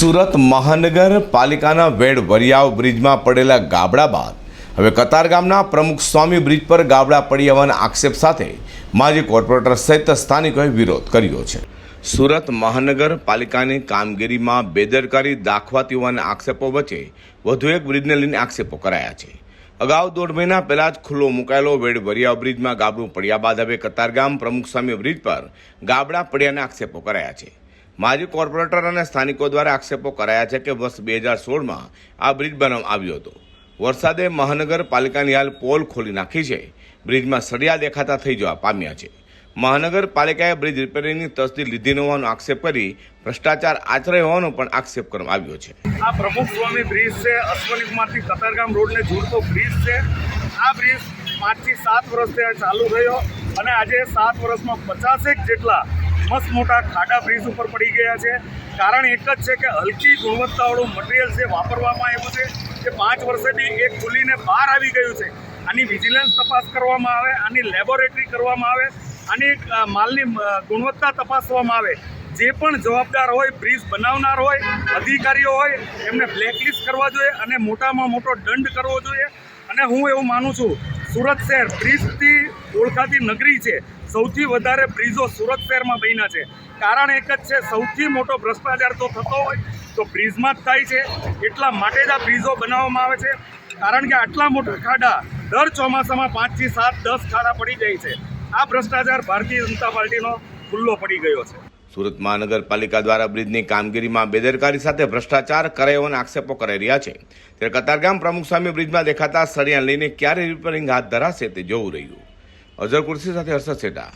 સુરત મહાનગરપાલિકાના વેડ વરિયાવ બ્રિજમાં પડેલા ગાબડા બાદ હવે કતારગામના પ્રમુખ સ્વામી બ્રિજ પર ગાબડા પડી હોવાના આક્ષેપ સાથે માજી કોર્પોરેટર સહિત સ્થાનિકોએ વિરોધ કર્યો છે. સુરત મહાનગરપાલિકાની કામગીરીમાં બેદરકારી દાખવાતી હોવાના આક્ષેપો વચ્ચે વધુ એક બ્રિજને લઈને આક્ષેપો કરાયા છે. અગાઉ દોઢ મહિના પહેલાં જ ખુલ્લો મુકાયેલો વેડ વરિયાવ બ્રિજમાં ગાબડું પડ્યા બાદ હવે કતારગામ પ્રમુખ સ્વામી બ્રિજ પર ગાબડા પડ્યાના આક્ષેપો કરાયા છે. માજી કોર્પોરેટર અને સ્થાનિકો દ્વારા આક્ષેપો કરાયા છે કે વર્ષ બે હજાર સોળમાં આ બ્રિજ બનાવવામાં આવ્યો હતો. વરસાદે મહાનગરપાલિકાની હાલ પોલ ખોલી નાખી છે. બ્રિજમાં સળિયા દેખાતા થઈ જવા પામ્યા છે. મહાનગરપાલિકાએ બ્રિજ રિપેરિંગની તસ્દી લીધી હોવાનો આક્ષેપ કરી ભ્રષ્ટાચાર આચર્યો હોવાનો પણ આક્ષેપ કરવામાં આવ્યો છે. આ પ્રમુખ સ્વામી બ્રિજ છે, અશ્વની કુમારથી કતારગામ રોડને જોડતો બ્રિજ છે. આ બ્રિજ પાંચથી સાત વર્ષથી ચાલુ થયો અને આજે સાત વર્ષમાં પચાસેક જેટલા મસ્ત મોટા ખાડા બ્રિજ ઉપર પડી ગયા છે. કારણ એક જ છે કે હલકી ગુણવત્તાવાળું મટીરિયલ છે વાપરવામાં આવ્યું છે તે પાંચ વર્ષેથી એક ખુલીને બહાર આવી ગયું છે. આની વિજિલન્સ તપાસ કરવામાં આવે, આની લેબોરેટરી કરવામાં આવે, આની માલની ગુણવત્તા તપાસવામાં આવે. જે પણ જવાબદાર હોય બ્રિજ બનાવનાર હોય, અધિકારીઓ હોય, એમને બ્લેકલિસ્ટ કરવા જોઈએ અને મોટામાં મોટો દંડ કરવો જોઈએ. અને હું એવું માનું છું, સુરત શહેર બ્રિજથી ઓળખાતી નગરી છે. સૌથી વધારે બ્રિજો સુરત શહેરમાં બન્યા છે. કારણ એક જ છે, સૌથી મોટો ભ્રષ્ટાચાર તો થતો હોય, તો બ્રિજમાં જ થાય છે. એટલા માટે જ આ બ્રિજો બનાવવામાં આવે છે. કારણ કે આટલા મોટા ખાડા દર ચોમાસામાં પાંચથી સાત, દસ ખાડા પડી જાય છે. આ ભ્રષ્ટાચાર ભારતીય જનતા પાર્ટીનો ખુલ્લો પડી ગયો છે. સુરત મહાનગરપાલિકા દ્વારા બ્રિજની કામગીરીમાં બેદરકારી સાથે ભ્રષ્ટાચાર કરાયો હોવાના આક્ષેપો કરાઈ રહ્યા છે. ત્યારે કતારગામ પ્રમુખ સ્વામી બ્રિજમાં દેખાતા સળિયા લઈને ક્યારે રિપેરિંગ હાથ ધરાશે તે જોવું રહ્યું. અઝર કુર્સી સાથે હર્ષદ સેટા